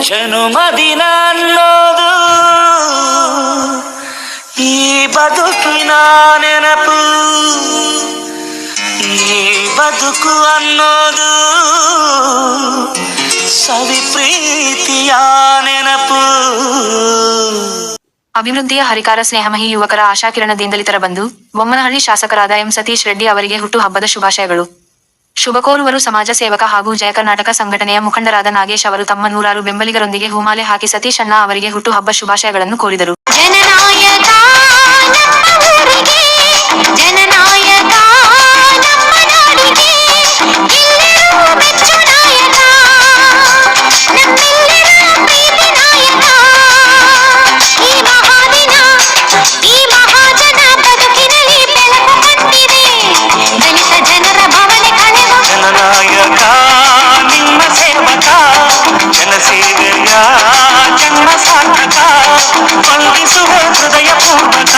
ಜನುಮದಿನ ಅನ್ನೋದು ಈ ಬದುಕಿನ ನೆನಪು ಈ ಬದುಕು ಅನ್ನೋದು. ಸವಿ ಪ್ರೀತಿಯ ನೆನಪು. ಅಭಿವೃದ್ಧಿಯ ಹರಿಕಾರ ಸ್ನೇಹಮಹಿ ಯುವಕರ ಆಶಾಕಿರಣದಿಂದಲಿತರ ಬಂಧು ಬೊಮ್ಮನಹಳ್ಳಿ ಶಾಸಕರಾದ ಎಂ ಸತೀಶ್ ರೆಡ್ಡಿ ಅವರಿಗೆ ಹುಟ್ಟು ಹಬ್ಬದ ಶುಭಾಶಯಗಳು. ಶುಭ ಕೋರುವರು ಸಮಾಜ ಸೇವಕ ಹಾಗೂ ಜಯ ಕರ್ನಾಟಕ ಸಂಘಟನೆಯ ಮುಖಂಡರಾದ ನಾಗೇಶ್ ಅವರು ತಮ್ಮ ನೂರಾರು ಬೆಂಬಲಿಗರೊಂದಿಗೆ ಹೂಮಾಲೆ ಹಾಕಿ ಸತೀಶ್ ಅವರಿಗೆ ಹುಟ್ಟುಹಬ್ಬ ಶುಭಾಶಯಗಳನ್ನು ಕೋರಿದರು. ಜನಸೇವೆಯ ಜನ್ಮ ಸಾರ್ಥಕ ವಂದಿಸುವ ಹೃದಯ ಪೂರ್ವಕ